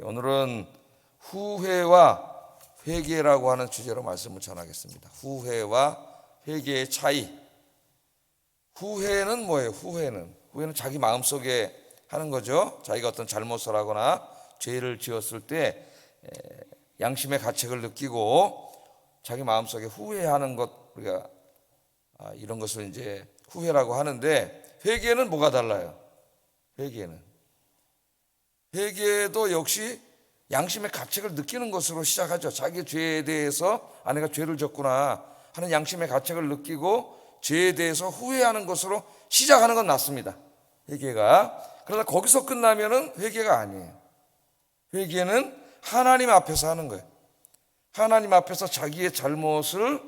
예, 오늘은 후회와 회개라고 하는 주제로 말씀을 전하겠습니다. 후회와 회개의 차이. 후회는 뭐예요? 후회는 후회는 자기 마음 속에 하는 거죠. 자기가 어떤 잘못을 하거나 죄를 지었을 때 에, 양심의 가책을 느끼고 자기 마음 속에 후회하는 것 우리가 아, 이런 것을 이제 후회라고 하는데 회개는 뭐가 달라요? 회개는 회개도 역시 양심의 가책을 느끼는 것으로 시작하죠. 자기 죄에 대해서 아 내가 죄를 졌구나 하는 양심의 가책을 느끼고 죄에 대해서 후회하는 것으로 시작하는 건 맞습니다. 회개가 그러나 거기서 끝나면은 회개가 아니에요. 회개는 하나님 앞에서 하는 거예요. 하나님 앞에서 자기의 잘못을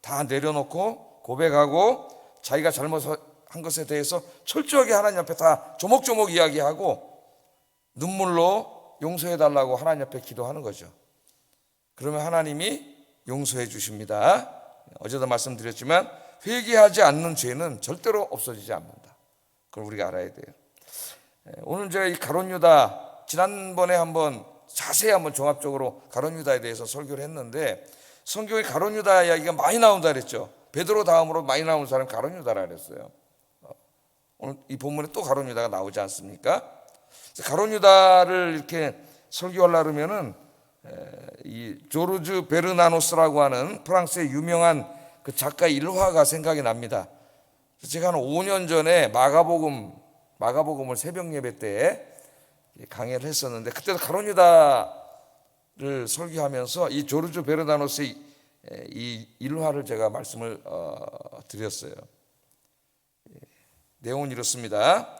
다 내려놓고 고백하고 자기가 잘못한 것에 대해서 철저하게 하나님 앞에 다 조목조목 이야기하고 눈물로 용서해 달라고 하나님 앞에 기도하는 거죠. 그러면 하나님이 용서해 주십니다. 어제도 말씀드렸지만 회개하지 않는 죄는 절대로 없어지지 않는다. 그걸 우리가 알아야 돼요. 예, 오늘 제가 이 가론 유다 지난번에 한번 자세히 한번 종합적으로 가론 유다에 대해서 설교를 했는데 성경에 가론 유다 이야기가 많이 나온다 그랬죠. 베드로 다음으로 많이 나오는 사람이 가론 유다라 그랬어요. 어, 오늘 이 본문에 또 가론 유다가 나오지 않습니까? 가론 유다를 이렇게 설교하려면은 이 조르주 베르나노스라고 하는 프랑스의 유명한 그 작가 일화가 생각이 납니다. 제가 한 5년 전에 마가복음 마가복음을 새벽 예배 때 강의를 했었는데 그때도 가론 유다를 설교하면서 이 조르주 베르나노스의 이 일화를 제가 말씀을 어, 드렸어요. 내용은 이렇습니다.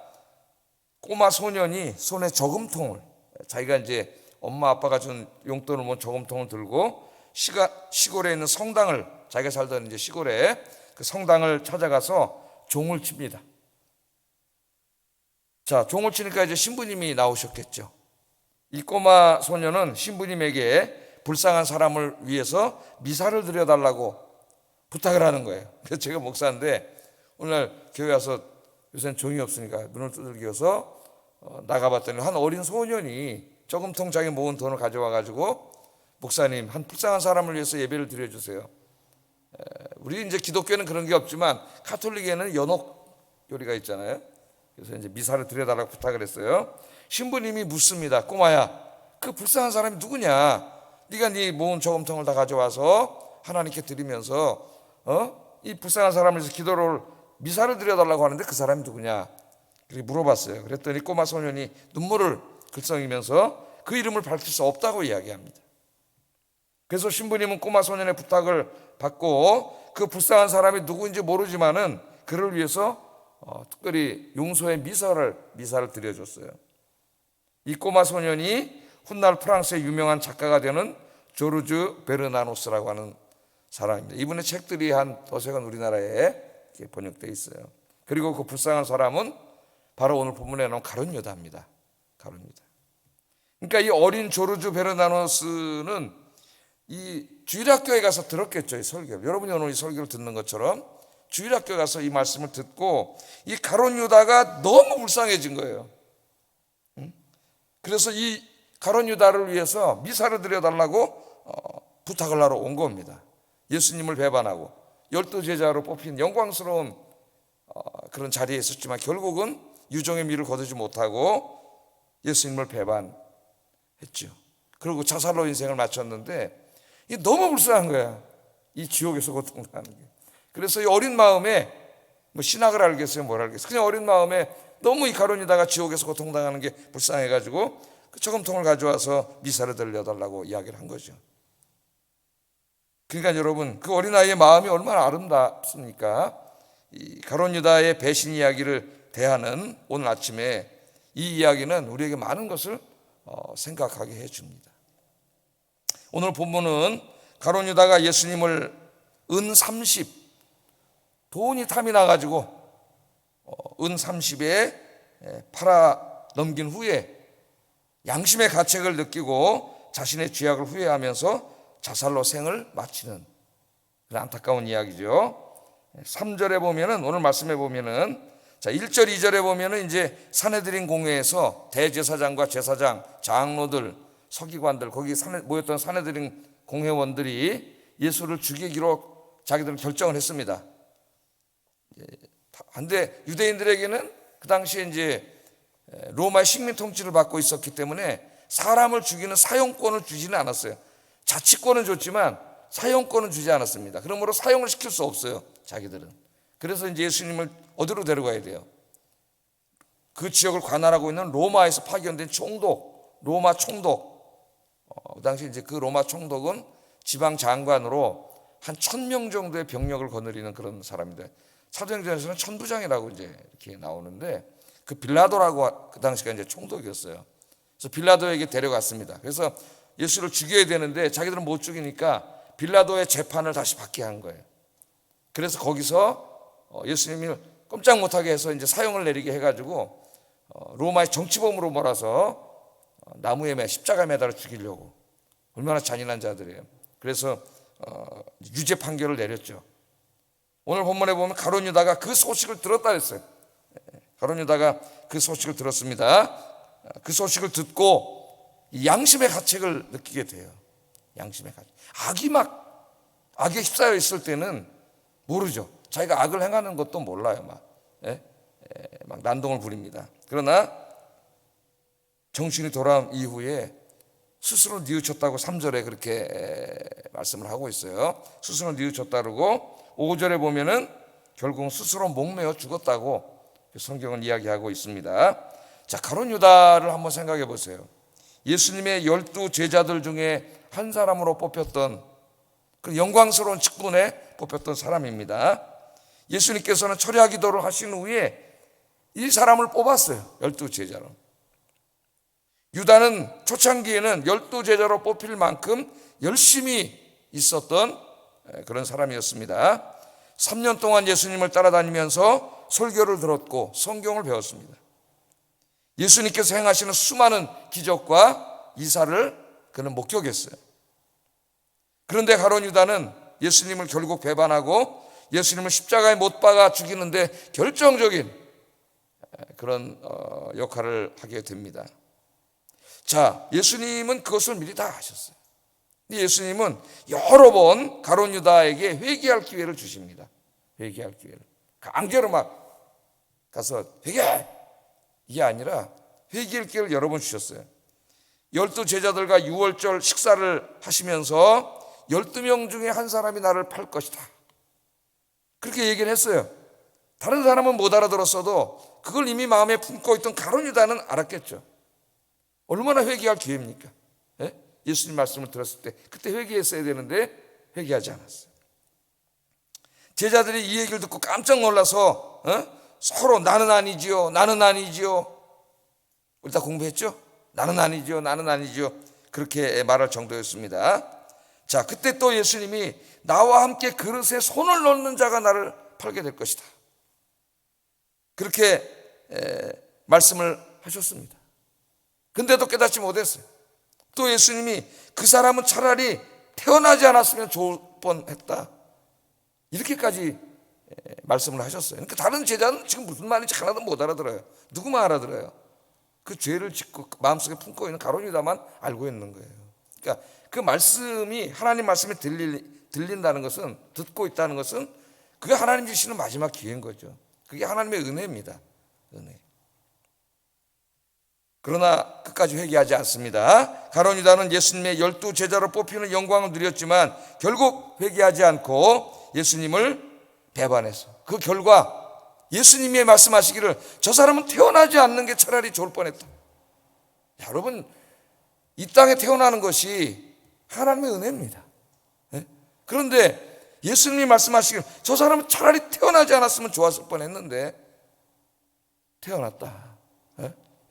꼬마 소년이 손에 저금통을 자기가 이제 엄마 아빠가 준 용돈을 모 저금통을 들고 시가, 시골에 있는 성당을 자기가 살던 이제 시골에 그 성당을 찾아가서 종을 칩니다. 자, 종을 치니까 이제 신부님이 나오셨겠죠. 이 꼬마 소년은 신부님에게 불쌍한 사람을 위해서 미사를 드려달라고 부탁을 하는 거예요. 그래서 제가 목사인데 오늘 교회 와서 요새는 종이 없으니까 눈을 두들겨서 어, 나가봤더니 한 어린 소년이 저금통 자기 모은 돈을 가져와 가지고 목사님 한 불쌍한 사람을 위해서 예배를 드려주세요. 우리 이제 기독교는 그런 게 없지만 카톨릭에는 연옥 요리가 있잖아요. 그래서 이제 미사를 드려달라고 부탁을 했어요. 신부님이 묻습니다. 꼬마야, 그 불쌍한 사람이 누구냐? 네가 네 모은 저금통을 다 가져와서 하나님께 드리면서 어? 이 불쌍한 사람을 위해서 기도를 미사를 드려달라고 하는데 그 사람이 누구냐? 그렇게 물어봤어요. 그랬더니 꼬마 소년이 눈물을 글썽이면서 그 이름을 밝힐 수 없다고 이야기합니다. 그래서 신부님은 꼬마 소년의 부탁을 받고 그 불쌍한 사람이 누구인지 모르지만은 그를 위해서 어, 특별히 용서의 미사를 미사를 드려줬어요. 이 꼬마 소년이 훗날 프랑스의 유명한 작가가 되는 조르주 베르나노스라고 하는 사람입니다. 이분의 책들이 한 도색은 우리나라에 번역되어 있어요. 그리고 그 불쌍한 사람은 바로 오늘 본문에 나온 가론 유다입니다. 가론 유다. 그러니까 이 어린 조르주 베르나노스는 이 주일학교에 가서 들었겠죠, 이 설교. 여러분이 오늘 이 설교를 듣는 것처럼 주일학교 가서 이 말씀을 듣고 이 가론 유다가 너무 불쌍해진 거예요. 그래서 이 가론 유다를 위해서 미사를 드려달라고 어, 부탁을 하러 온 겁니다. 예수님을 배반하고 열두 제자로 뽑힌 영광스러운 어, 그런 자리에 있었지만 결국은 유종의 미를 거두지 못하고 예수님을 배반했죠. 그리고 자살로 인생을 마쳤는데 이 너무 불쌍한 거야. 이 지옥에서 고통하는 게. 그래서 이 어린 마음에 뭐 신학을 알겠어요, 뭘 알겠어요. 그냥 어린 마음에 너무 이 가론이다가 지옥에서 고통당하는 게 불쌍해가지고 그 저금통을 가져와서 미사를 들려달라고 이야기를 한 거죠. 그러니까 여러분 그 어린 아이의 마음이 얼마나 아름답습니까? 이 가론 유다의 배신 이야기를 대하는 오늘 아침에 이 이야기는 우리에게 많은 것을 어, 생각하게 해 줍니다. 오늘 본문은 가론 유다가 예수님을 은 30, 돈이 탐이 나가지고 어, 은 30에 팔아 넘긴 후에 양심의 가책을 느끼고 자신의 죄악을 후회하면서 자살로 생을 마치는 그런 안타까운 이야기죠. 3절에 보면은 오늘 말씀해 보면은 자, 1절, 2절에 보면은 이제 사내들인 공회에서 대제사장과 제사장, 장로들, 서기관들 거기 산에 모였던 사내들인 공회원들이 예수를 죽이기로 자기들은 결정을 했습니다. 한데 유대인들에게는 그 당시에 이제 로마의 식민 통치를 받고 있었기 때문에 사람을 죽이는 사용권을 주지는 않았어요. 자치권은 줬지만 사용권은 주지 않았습니다. 그러므로 사용을 시킬 수 없어요. 자기들은. 그래서 이제 예수님을 어디로 데려가야 돼요? 그 지역을 관할하고 있는 로마에서 파견된 총독, 로마 총독. 어, 그 당시 이제 그 로마 총독은 지방 장관으로 한 천 명 정도의 병력을 거느리는 그런 사람입니다. 사도행전에서는 천부장이라고 이제 이렇게 나오는데 그 빌라도라고 그 당시가 이제 총독이었어요. 그래서 빌라도에게 데려갔습니다. 그래서 예수를 죽여야 되는데 자기들은 못 죽이니까 빌라도의 재판을 다시 받게 한 거예요. 그래서 거기서 어, 예수님을 꼼짝 못하게 해서 이제 사형을 내리게 해가지고 어, 로마의 정치범으로 몰아서 어, 나무에 매 십자가 매달아 죽이려고 얼마나 잔인한 자들이에요. 그래서 유죄 판결을 내렸죠. 오늘 본문에 보면 가론 유다가 그 소식을 들었다 했어요. 가론 유다가 그 소식을 들었습니다. 그 소식을 듣고 양심의 가책을 느끼게 돼요. 양심의 가책. 악이 막 악에 휩싸여 있을 때는 모르죠. 자기가 악을 행하는 것도 몰라요. 막, 예? 예, 막 난동을 부립니다. 그러나 정신이 돌아온 이후에 스스로 뉘우쳤다고 3절에 그렇게 말씀을 하고 있어요. 스스로 뉘우쳤다 그러고 5절에 보면은 결국 스스로 목매어 죽었다고 성경은 이야기하고 있습니다. 자, 가론 유다를 한번 생각해 보세요. 예수님의 열두 제자들 중에 한 사람으로 뽑혔던 그 영광스러운 직분에 뽑혔던 사람입니다. 예수님께서는 철야 기도를 하신 후에 이 사람을 뽑았어요. 열두 제자로. 유다는 초창기에는 열두 제자로 뽑힐 만큼 열심히 있었던 그런 사람이었습니다. 3년 동안 예수님을 따라다니면서 설교를 들었고 성경을 배웠습니다. 예수님께서 행하시는 수많은 기적과 이사를 그는 목격했어요. 그런데 가론 유다는 예수님을 결국 배반하고 예수님을 십자가에 못 박아 죽이는데 결정적인 그런 어, 역할을 하게 됩니다. 자, 예수님은 그것을 미리 다 하셨어요. 예수님은 여러 번 가론 유다에게 회개할 기회를 주십니다. 회개할 기회를. 강제로 막 가서 회개! 이게 아니라 회개할 기회를 여러 번 주셨어요. 열두 제자들과 유월절 식사를 하시면서 열두 명 중에 한 사람이 나를 팔 것이다. 그렇게 얘기를 했어요. 다른 사람은 못 알아들었어도 그걸 이미 마음에 품고 있던 가론 유다는 알았겠죠. 얼마나 회개할 기회입니까? 예? 예수님 말씀을 들었을 때 그때 회개했어야 되는데 회개하지 않았어요. 제자들이 이 얘기를 듣고 깜짝 놀라서 어? 서로 나는 아니지요, 나는 아니지요. 우리 다 공부했죠? 나는 아니지요, 나는 아니지요. 그렇게 말할 정도였습니다. 자, 그때 또 예수님이 나와 함께 그릇에 손을 넣는 자가 나를 팔게 될 것이다. 그렇게 에, 말씀을 하셨습니다. 근데도 깨닫지 못했어요. 또 예수님이 그 사람은 차라리 태어나지 않았으면 좋을 뻔했다. 이렇게까지 말씀을 하셨어요. 그러니까 다른 제자는 지금 무슨 말인지 하나도 못 알아들어요. 누구만 알아들어요. 그 죄를 짓고 마음속에 품고 있는 가론유다만 알고 있는 거예요. 그러니까 그 말씀이 하나님 말씀이 들리, 들린다는 것은 듣고 있다는 것은 그게 하나님 주시는 마지막 기회인 거죠. 그게 하나님의 은혜입니다. 은혜. 그러나 끝까지 회개하지 않습니다. 가론유다는 예수님의 열두 제자로 뽑히는 영광을 누렸지만 결국 회개하지 않고 예수님을 배반해서 그 결과 예수님이 말씀하시기를 저 사람은 태어나지 않는 게 차라리 좋을 뻔했다. 여러분 이 땅에 태어나는 것이 하나님의 은혜입니다. 예? 그런데 예수님이 말씀하시기를 저 사람은 차라리 태어나지 않았으면 좋았을 뻔했는데 태어났다.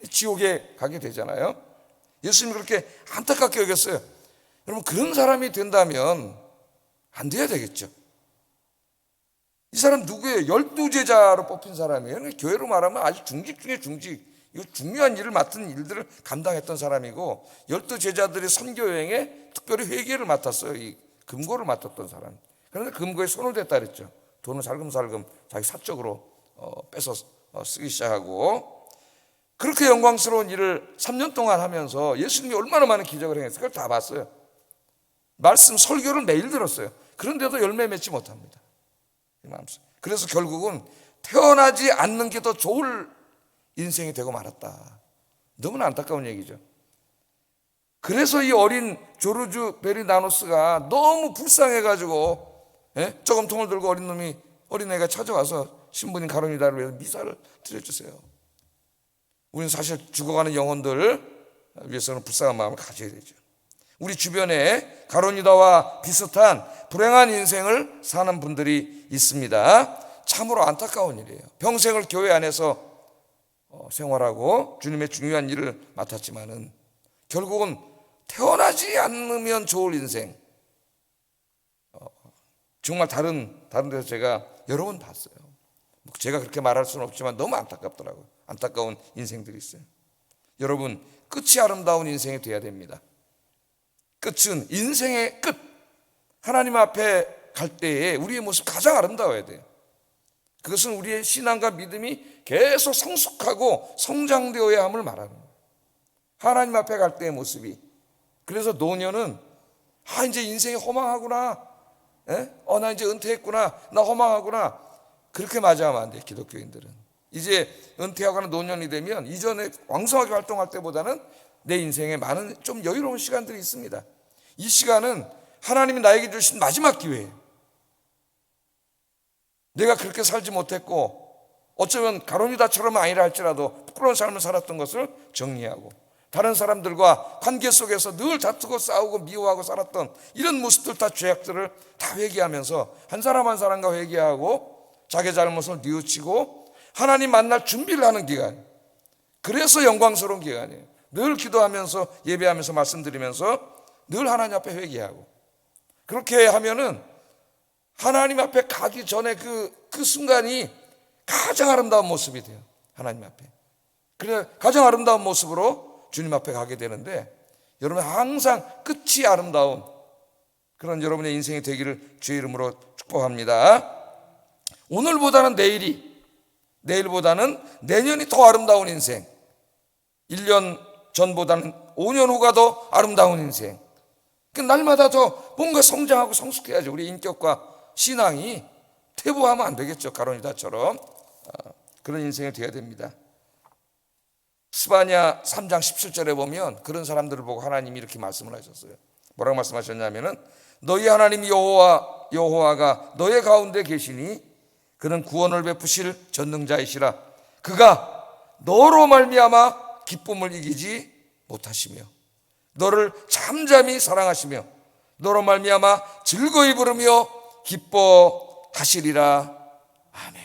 지옥에 가게 되잖아요. 예수님이 그렇게 안타깝게 여겼어요. 여러분 그런 사람이 된다면 안 돼야 되겠죠. 이 사람 누구예요? 열두 제자로 뽑힌 사람이에요. 교회로 말하면 아주 중직 중에 중직. 이 중요한 일을 맡은 일들을 감당했던 사람이고 열두 제자들의 선교 여행에 특별히 회계를 맡았어요. 이 금고를 맡았던 사람. 그런데 금고에 손을 댔다 그랬죠. 돈을 살금살금 자기 사적으로 어, 뺏어 어, 쓰기 시작하고 그렇게 영광스러운 일을 3년 동안 하면서 예수님이 얼마나 많은 기적을. 그걸 다 봤어요. 말씀 설교를 매일 들었어요. 그런데도 열매 맺지 못합니다. 그래서 결국은 태어나지 않는 게 더 좋을 인생이 되고 말았다. 너무나 안타까운 얘기죠. 그래서 이 어린 조르주 베리나노스가 너무 불쌍해가지고 예? 저금통을 들고 어린 놈이 어린애가 찾아와서 신부님 가론이다를 위해서 미사를 드려주세요. 우리는 사실 죽어가는 영혼들 위해서는 불쌍한 마음을 가져야 되죠. 우리 주변에 가론이다와 비슷한 불행한 인생을 사는 분들이 있습니다. 참으로 안타까운 일이에요. 평생을 교회 안에서 어, 생활하고 주님의 중요한 일을 맡았지만은 결국은 태어나지 않으면 좋을 인생. 어, 정말 다른 다른 데서 제가 여러 번 봤어요. 뭐 제가 그렇게 말할 수는 없지만 너무 안타깝더라고요. 안타까운 인생들이 있어요. 여러분 끝이 아름다운 인생이 돼야 됩니다. 끝은 인생의 끝. 하나님 앞에 갈 때에 우리의 모습 가장 아름다워야 돼요. 그것은 우리의 신앙과 믿음이 계속 성숙하고 성장되어야 함을 거예요. 하나님 앞에 갈 때의 모습이. 그래서 노년은 아 이제 인생이 허망하구나. 에? 어, 나 이제 은퇴했구나. 나 허망하구나. 그렇게 맞이하면 안 돼, 기독교인들은. 이제 은퇴하거나 노년이 되면 이전에 왕성하게 활동할 때보다는 내 인생에 많은 좀 여유로운 시간들이 있습니다. 이 시간은 하나님이 나에게 주신 마지막 기회예요. 내가 그렇게 살지 못했고 어쩌면 가론이다처럼 아니라 할지라도 부끄러운 삶을 살았던 것을 정리하고 다른 사람들과 관계 속에서 늘 다투고 싸우고 미워하고 살았던 이런 모습들 다 죄악들을 다 회개하면서 한 사람 한 사람과 회개하고 자기 잘못을 뉘우치고 하나님 만날 준비를 하는 기간. 그래서 영광스러운 기간이에요. 늘 기도하면서 예배하면서 말씀드리면서 늘 하나님 앞에 회개하고 그렇게 하면은 하나님 앞에 가기 전에 그, 그 순간이 가장 아름다운 모습이 돼요. 하나님 앞에. 그래, 가장 아름다운 모습으로 주님 앞에 가게 되는데 여러분 항상 끝이 아름다운 그런 여러분의 인생이 되기를 주의 이름으로 축복합니다. 오늘보다는 내일이, 내일보다는 내년이 더 아름다운 인생. 1년 전보다는 5년 후가 더 아름다운 인생. 그 날마다 더 뭔가 성장하고 성숙해야죠. 우리 인격과 신앙이 퇴보하면 안 되겠죠. 가론이다처럼. 아, 그런 인생이 되어야 됩니다. 스바냐 3장 17절에 보면 그런 사람들을 보고 하나님이 이렇게 말씀을 하셨어요. 뭐라고 말씀하셨냐면은 너희 하나님 여호와 여호와가 너의 가운데 계시니 그는 구원을 베푸실 전능자이시라. 그가 너로 말미암아 기쁨을 이기지 못하시며 너를 잠잠히 사랑하시며 너로 말미암아 즐거이 부르며 기뻐하시리라. 아멘.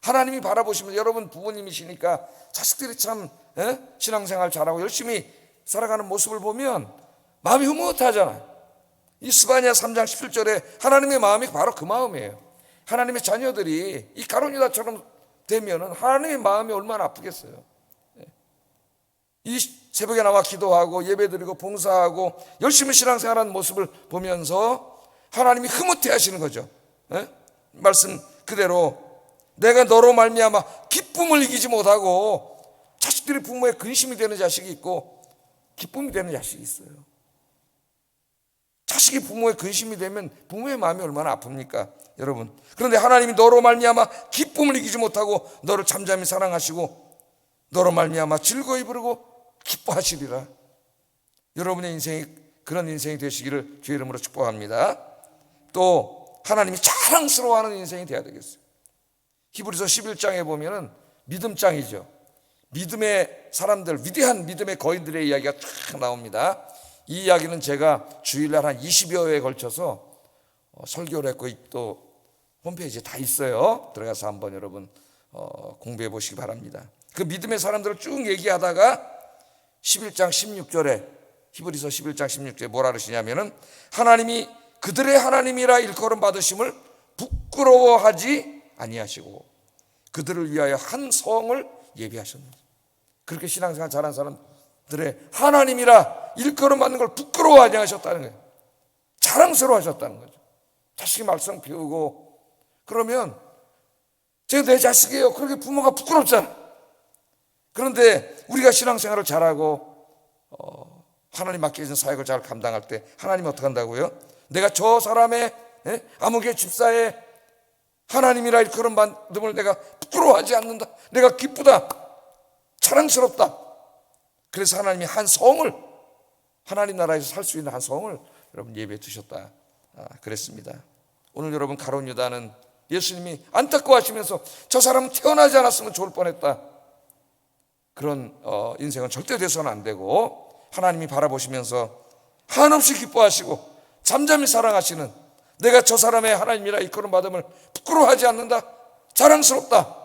하나님이 바라보시면 여러분 부모님이시니까 자식들이 참 에? 신앙생활 잘하고 열심히 살아가는 모습을 보면 마음이 흐뭇하잖아요. 이 스바냐 3장 17절에 하나님의 마음이 바로 그 마음이에요. 하나님의 자녀들이 이 가론이다처럼 되면은 하나님의 마음이 얼마나 아프겠어요. 이 새벽에 나와 기도하고 예배드리고 봉사하고 열심히 신앙생활하는 모습을 보면서 하나님이 흐뭇해 하시는 거죠. 예? 말씀 그대로 내가 너로 말미암아 기쁨을 이기지 못하고 자식들이 부모의 근심이 되는 자식이 있고 기쁨이 되는 자식이 있어요. 자식이 부모의 근심이 되면 부모의 마음이 얼마나 아픕니까? 여러분. 그런데 하나님이 너로 말미암아 기쁨을 이기지 못하고 너를 잠잠히 사랑하시고 너로 말미암아 즐거이 부르고 기뻐하시리라. 여러분의 인생이 그런 인생이 되시기를 주의 이름으로 축복합니다. 또 하나님이 자랑스러워하는 인생이 되어야 되겠어요. 히브리서 11장에 보면은 믿음장이죠. 믿음의 사람들, 위대한 믿음의 거인들의 이야기가 쫙 나옵니다. 이 이야기는 제가 주일날 한 20여 회에 걸쳐서 어, 설교를 했고 또 홈페이지에 다 있어요. 들어가서 한번 여러분 어, 공부해 보시기 바랍니다. 그 믿음의 사람들을 쭉 얘기하다가 11장 16절에 히브리서 11장 16절에 뭐라 그러시냐면은 하나님이 그들의 하나님이라 일컬음 받으심을 부끄러워하지 아니하시고 그들을 위하여 한 성을 예비하셨는데 그렇게 신앙생활 잘한 사람들의 하나님이라 일컬음 받는 걸 부끄러워하지 않으셨다는 거예요. 자랑스러워 하셨다는 거죠. 자식이 말썽 피우고 그러면 제가 내 자식이에요. 그렇게 부모가 부끄럽잖아. 그런데 우리가 신앙생활을 잘하고 어, 하나님 맡겨진 사역을 잘 감당할 때 하나님이 어떻게 한다고요? 내가 저 사람의 예? 암흑의 집사의 하나님이라 그런 받음을 내가 부끄러워하지 않는다. 내가 기쁘다. 자랑스럽다. 그래서 하나님이 한 성을 하나님 나라에서 살 수 있는 한 성을 여러분 예배해 두셨다. 아, 그랬습니다. 오늘 여러분 가론 유다는 예수님이 안타까워하시면서 저 사람은 태어나지 않았으면 좋을 뻔했다. 그런 어, 인생은 절대 돼서는 안 되고 하나님이 바라보시면서 한없이 기뻐하시고 잠잠히 사랑하시는 내가 저 사람의 하나님이라 이끌음 받음을 부끄러워하지 않는다. 자랑스럽다.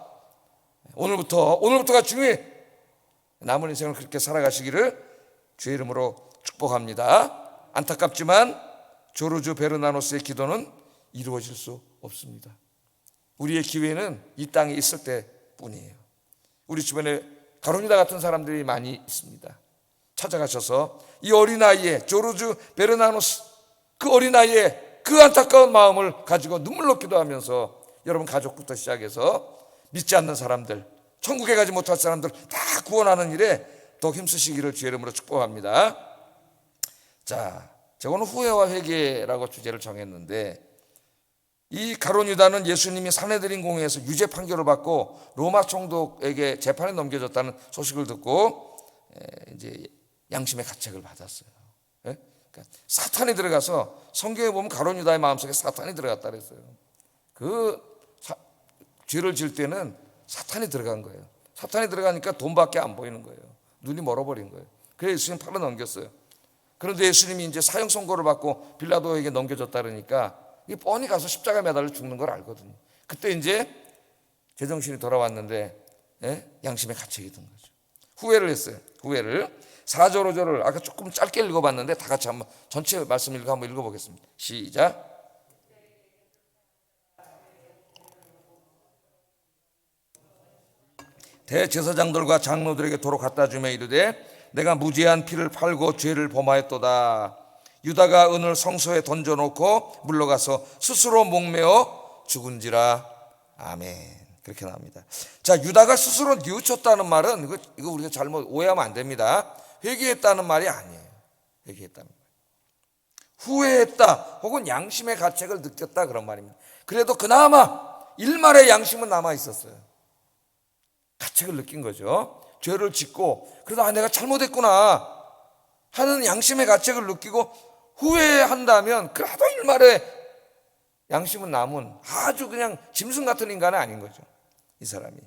오늘부터 오늘부터가 중요해. 남은 인생을 그렇게 살아가시기를 주의 이름으로 축복합니다. 안타깝지만 조르주 베르나노스의 기도는 이루어질 수 없습니다. 우리의 기회는 이 땅에 있을 때뿐이에요. 우리 주변에 가론이다 같은 사람들이 많이 있습니다. 찾아가셔서 이 어린아이의 조르주 베르나노스 그 어린아이의 그 안타까운 마음을 가지고 눈물로 기도하면서 여러분 가족부터 시작해서 믿지 않는 사람들 천국에 가지 못할 사람들 다 구원하는 일에 더 힘쓰시기를 주의 이름으로 축복합니다. 자, 저거는 후회와 회개라고 주제를 정했는데 이 가론 유다는 예수님이 사내들인 공회에서 유죄 판결을 받고 로마 총독에게 재판에 넘겨졌다는 소식을 듣고 에, 이제 양심의 가책을 받았어요. 예? 그러니까 사탄이 들어가서 성경에 보면 가론 유다의 마음속에 사탄이 들어갔다 그랬어요. 그 사- 죄를 질 때는 사탄이 들어간 거예요. 사탄이 들어가니까 돈밖에 안 보이는 거예요. 눈이 멀어버린 거예요. 그래서 예수님 팔아 넘겼어요. 그런데 예수님이 이제 사형 선고를 받고 빌라도에게 넘겨졌다 그러니까 이 뻔히 가서 십자가 매달려 죽는 걸 알거든요. 그때 이제 제정신이 돌아왔는데 예? 양심의 가책이 든 거죠. 후회를 했어요. 후회를 4절 5절을 아까 조금 짧게 읽어봤는데 다 같이 한번 전체 말씀 읽어 한번 읽어보겠습니다. 시작. 대제사장들과 장로들에게 도로 갖다 주며 이르되 내가 무죄한 피를 팔고 죄를 범하였도다. 유다가 은을 성소에 던져놓고 물러가서 스스로 목매어 죽은지라. 아멘. 그렇게 나옵니다. 자, 유다가 스스로 뉘우쳤다는 말은 이거, 이거 우리가 잘못 오해하면 안 됩니다. 회개했다는 말이 아니에요. 회개했다는 말. 후회했다 혹은 양심의 가책을 느꼈다 그런 말입니다. 그래도 그나마 일말의 양심은 남아 있었어요. 가책을 느낀 거죠. 죄를 짓고 그래도 아 내가 잘못했구나 하는 양심의 가책을 느끼고 후회한다면 그래도 일말의 양심은 남은 아주 그냥 짐승 같은 인간은 아닌 거죠. 이 사람이.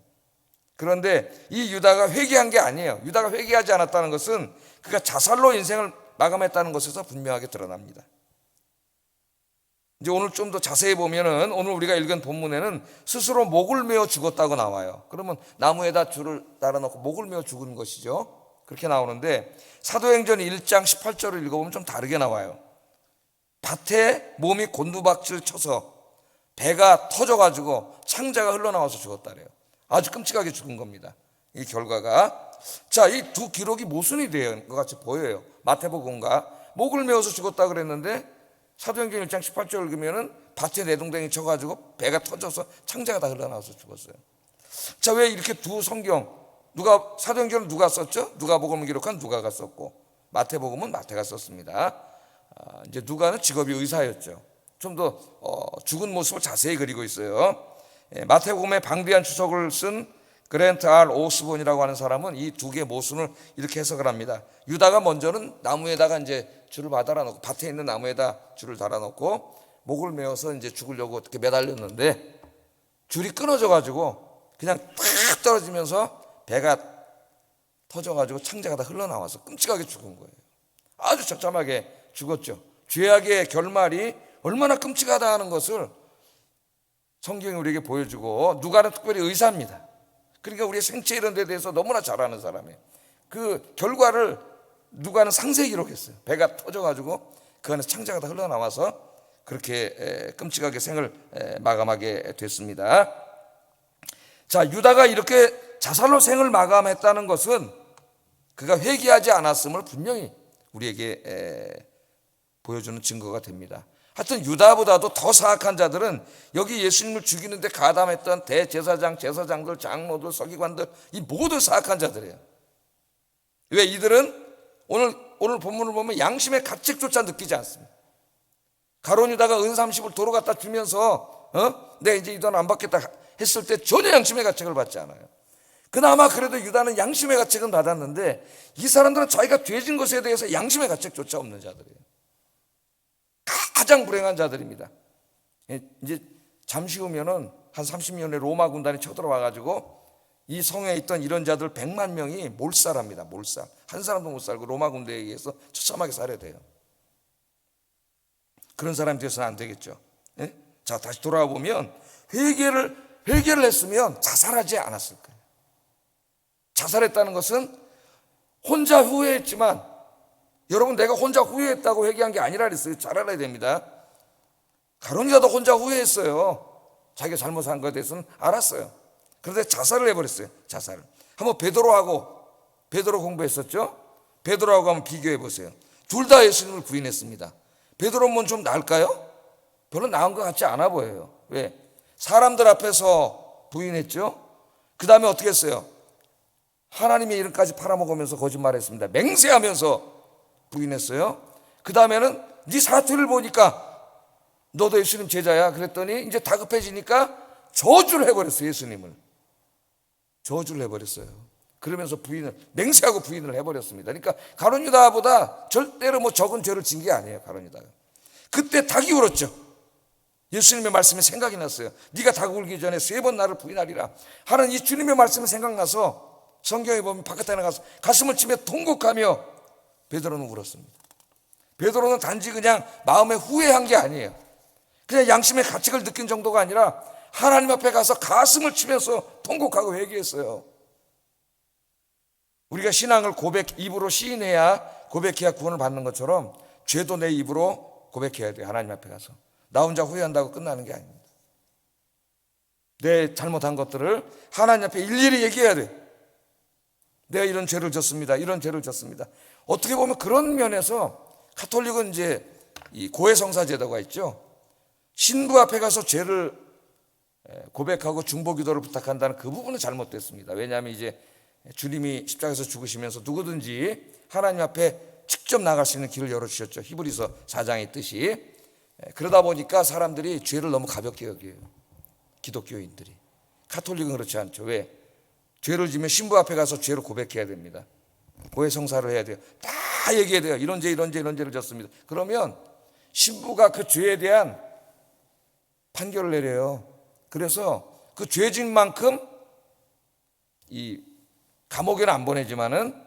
그런데 이 유다가 회개한 게 아니에요. 유다가 회개하지 않았다는 것은 그가 자살로 인생을 마감했다는 것에서 분명하게 드러납니다. 이제 오늘 좀 더 자세히 보면은 오늘 우리가 읽은 본문에는 스스로 목을 메어 죽었다고 나와요. 그러면 나무에다 줄을 달아놓고 목을 메어 죽은 것이죠. 그렇게 나오는데 사도행전 1장 18절을 읽어보면 좀 다르게 나와요. 밭에 몸이 곤두박질 쳐서 배가 터져가지고 창자가 흘러나와서 죽었다래요. 아주 끔찍하게 죽은 겁니다. 이 결과가 자, 이 두 기록이 모순이 되는 것 같이 보여요. 마태복음과 목을 메어서 죽었다 그랬는데 사도행전 1장 18절 읽으면은 밭에 내동댕이 쳐가지고 배가 터져서 창자가 다 흘러나와서 죽었어요. 자, 왜 이렇게 두 성경 누가 사도행전은 누가 썼죠? 누가복음을 기록한 누가가 썼고 마태복음은 마태가 썼습니다. 아, 이제 누가는 직업이 의사였죠. 좀더 어, 죽은 모습을 자세히 그리고 있어요. 예, 마태복음의 방대한 추석을 쓴 그랜트 알 오스본이라고 하는 사람은 이 두 개의 모순을 이렇게 해석을 합니다. 유다가 먼저는 나무에다가 이제 줄을 받아라 놓고 밭에 있는 나무에다 줄을 달아 놓고 목을 메어서 이제 죽으려고 어떻게 매달렸는데 줄이 끊어져 가지고 그냥 탁 떨어지면서 배가 터져 가지고 창자가 다 흘러나와서 끔찍하게 죽은 거예요. 아주 처참하게 죽었죠. 죄악의 결말이 얼마나 끔찍하다 하는 것을 성경이 우리에게 보여주고 누가는 특별히 의사입니다. 그러니까 우리의 생체 이런 데 대해서 너무나 잘 아는 사람이에요. 그 결과를 누가는 상세히 기록했어요. 배가 터져가지고 그 안에 창자가 다 흘러나와서 그렇게 에, 끔찍하게 생을 에, 마감하게 됐습니다. 자, 유다가 이렇게 자살로 생을 마감했다는 것은 그가 회개하지 않았음을 분명히 우리에게 에, 보여주는 증거가 됩니다. 하여튼 유다보다도 더 사악한 자들은 여기 예수님을 죽이는데 가담했던 대제사장, 제사장들, 장로들, 서기관들 이 모두 사악한 자들이에요. 왜 이들은 오늘 오늘 본문을 보면 양심의 가책조차 느끼지 않습니다. 가론 유다가 은 30을 도로 갖다 주면서 어? 내 이제 이 돈 안 받겠다 했을 때 전혀 양심의 가책을 받지 않아요. 그나마 그래도 유다는 양심의 가책은 받았는데 이 사람들은 자기가 죄진 것에 대해서 양심의 가책조차 없는 자들이에요. 가장 불행한 자들입니다. 예, 이제 잠시 후면은 한 30년에 로마 군단이 쳐들어와 가지고 이 성에 있던 이런 자들 100만 명이 몰살합니다. 몰살. 한 사람도 못 살고 로마 군대에 의해서 처참하게 살해돼요. 그런 사람이 돼서는 안 되겠죠. 예? 자, 다시 돌아와 보면 회개를 회개를 했으면 자살하지 않았을 거예요. 자살했다는 것은 혼자 후회했지만 여러분 내가 혼자 후회했다고 회개한 게 아니라 그랬어요. 잘 알아야 됩니다. 가론이라도 혼자 후회했어요. 자기가 잘못한 것에 대해서는 알았어요. 그런데 자살을 해버렸어요. 자살을. 한번 베드로하고 베드로 공부했었죠. 베드로하고 한번 비교해 보세요. 둘 다 예수님을 부인했습니다. 베드로는 좀 나을까요? 별로 나은 것 같지 않아 보여요. 왜? 사람들 앞에서 부인했죠. 그 다음에 어떻게 했어요? 하나님의 이름까지 팔아먹으면서 거짓말했습니다. 맹세하면서 부인했어요. 그 다음에는 네 사투를 보니까 너도 예수님 제자야. 그랬더니 이제 다급해지니까 저주를 해버렸어요. 예수님을. 저주를 해버렸어요. 그러면서 부인을 맹세하고 부인을 해버렸습니다. 그러니까 가론유다보다 절대로 뭐 적은 죄를 진 게 아니에요. 가론유다가. 그때 닭이 울었죠. 예수님의 말씀이 생각이 났어요. 네가 닭 울기 전에 세 번 나를 부인하리라. 하는 이 주님의 말씀이 생각나서 성경에 보면 바깥에 나가서 가슴을 치며 통곡하며 베드로는 울었습니다. 베드로는 단지 그냥 마음에 후회한 게 아니에요. 그냥 양심의 가책을 느낀 정도가 아니라 하나님 앞에 가서 가슴을 치면서 통곡하고 회개했어요. 우리가 신앙을 고백 입으로 시인해야 고백해야 구원을 받는 것처럼 죄도 내 입으로 고백해야 돼요. 하나님 앞에 가서. 나 혼자 후회한다고 끝나는 게 아닙니다. 내 잘못한 것들을 하나님 앞에 일일이 얘기해야 돼. 내가 이런 죄를 졌습니다. 이런 죄를 졌습니다. 어떻게 보면 그런 면에서 카톨릭은 이제 이 고해성사 제도가 있죠. 신부 앞에 가서 죄를 고백하고 중보 기도를 부탁한다는 그 부분은 잘못됐습니다. 왜냐하면 이제 주님이 십자가에서 죽으시면서 누구든지 하나님 앞에 직접 나갈 수 있는 길을 열어주셨죠. 히브리서 4장의 뜻이. 그러다 보니까 사람들이 죄를 너무 가볍게 여겨요. 기독교인들이. 카톨릭은 그렇지 않죠. 왜? 죄를 지면 신부 앞에 가서 죄를 고백해야 됩니다. 고해 성사를 해야 돼요. 다 얘기해야 돼요. 이런 죄, 이런 죄, 이런 죄를 졌습니다. 그러면 신부가 그 죄에 대한 판결을 내려요. 그래서 그 죄진 만큼 이 감옥에는 안 보내지만은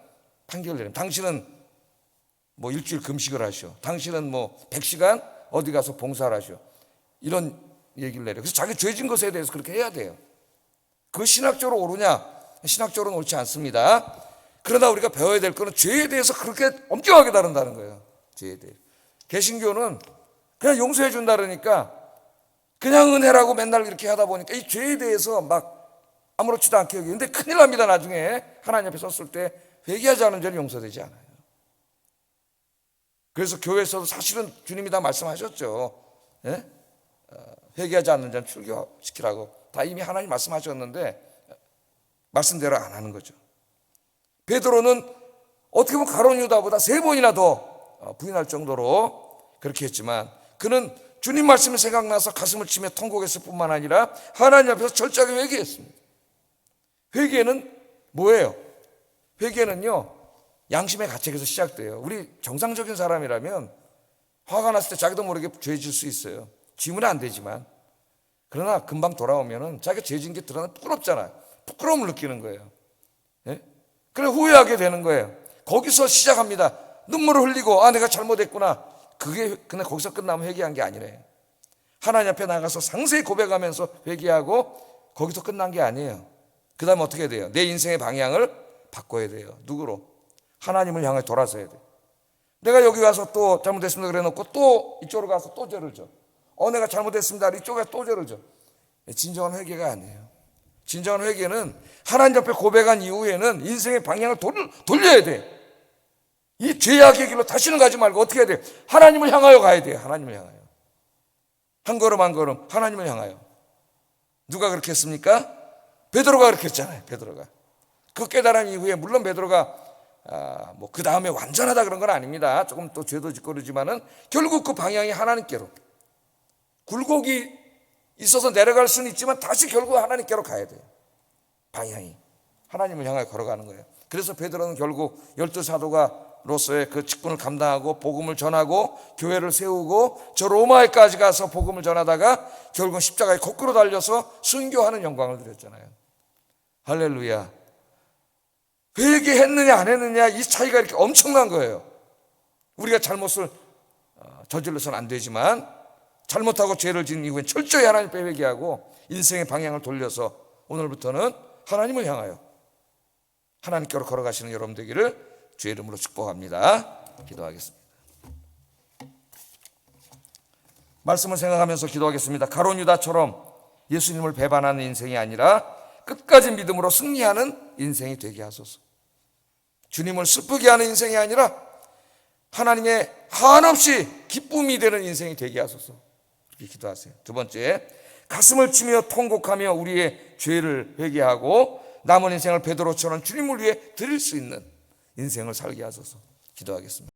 판결을 내려. 당신은 뭐 일주일 금식을 하셔. 당신은 뭐 100시간 어디 가서 봉사를 하셔. 이런 얘기를 내려. 그래서 자기 죄진 것에 대해서 그렇게 해야 돼요. 그 신학적으로 옳으냐? 신학적으로는 옳지 않습니다. 그러나 우리가 배워야 될 거는 죄에 대해서 그렇게 엄격하게 다룬다는 거예요. 죄에 대해. 개신교는 그냥 용서해 준다 그러니까 그냥 은혜라고 맨날 이렇게 하다 보니까 이 죄에 대해서 막 아무렇지도 않게 여기는데 큰일 납니다. 나중에 하나님 앞에 섰을 때 회개하지 않은 죄는 용서되지 않아요. 그래서 교회에서도 사실은 주님이 다 말씀하셨죠. 예? 어, 회개하지 않는 자는 출교시키라고 다 이미 하나님 말씀하셨는데 말씀대로 안 하는 거죠. 베드로는 어떻게 보면 가론 유다보다 세 번이나 더 어, 부인할 정도로 그렇게 했지만 그는 주님 말씀이 생각나서 가슴을 치며 통곡했을 뿐만 아니라 하나님 앞에서 절저하게 회개했습니다. 회개는 뭐예요? 회개는요 양심의 가책에서 시작돼요. 우리 정상적인 사람이라면 화가 났을 때 자기도 모르게 죄질 수 있어요. 지면 안 되지만 그러나 금방 돌아오면은 자기가 죄진 게 드러나 부끄럽잖아요. 부끄러움을 느끼는 거예요. 예? 그래 후회하게 되는 거예요. 거기서 시작합니다. 눈물을 흘리고 아 내가 잘못했구나. 그게 그냥 거기서 끝나면 회개한 게 아니래요. 하나님 앞에 나가서 상세히 고백하면서 회개하고 거기서 끝난 게 아니에요. 그 다음에 어떻게 돼요? 내 인생의 방향을 바꿔야 돼요. 누구로? 하나님을 향해 돌아서야 돼요. 내가 여기 와서 또 잘못했습니다 그래 놓고 또 이쪽으로 가서 또 죄를 져. 어 내가 잘못했습니다. 이쪽에 또 죄를 져. 진정한 회개가 아니에요. 진정한 회개는 하나님 앞에 고백한 이후에는 인생의 방향을 돌, 돌려야 돼. 이 죄악의 길로 다시는 가지 말고 어떻게 해야 돼? 하나님을 향하여 가야 돼요. 하나님을 향하여. 한 걸음 한 걸음 하나님을 향하여. 누가 그렇게 했습니까? 베드로가 그렇게 했잖아요. 베드로가. 그 깨달은 이후에 물론 베드로가 아, 뭐 그 다음에 완전하다 그런 건 아닙니다. 조금 또 죄도 짓고 그러지만은 결국 그 방향이 하나님께로 굴곡이 있어서 내려갈 수는 있지만 다시 결국 하나님께로 가야 돼요. 방향이 하나님을 향해 걸어가는 거예요. 그래서 베드로는 결국 열두 사도가로서의 그 직분을 감당하고 복음을 전하고 교회를 세우고 저 로마에까지 가서 복음을 전하다가 결국 십자가에 거꾸로 달려서 순교하는 영광을 누렸잖아요. 할렐루야. 회개했느냐 안 했느냐 이 차이가 이렇게 엄청난 거예요. 우리가 잘못을 어, 저질러서는 안 되지만 잘못하고 죄를 지은 이후에 철저히 하나님 께 회개하고 인생의 방향을 돌려서 오늘부터는 하나님을 향하여 하나님께로 걸어가시는 여러분 되기를 주의 이름으로 축복합니다. 기도하겠습니다. 말씀을 생각하면서 기도하겠습니다. 가론 유다처럼 예수님을 배반하는 인생이 아니라 끝까지 믿음으로 승리하는 인생이 되게 하소서. 주님을 슬프게 하는 인생이 아니라 하나님의 한없이 기쁨이 되는 인생이 되게 하소서. 이렇게 기도하세요. 두 번째, 가슴을 치며 통곡하며 우리의 죄를 회개하고 남은 인생을 베드로처럼 주님을 위해 드릴 수 있는 인생을 살게 하소서. 기도하겠습니다.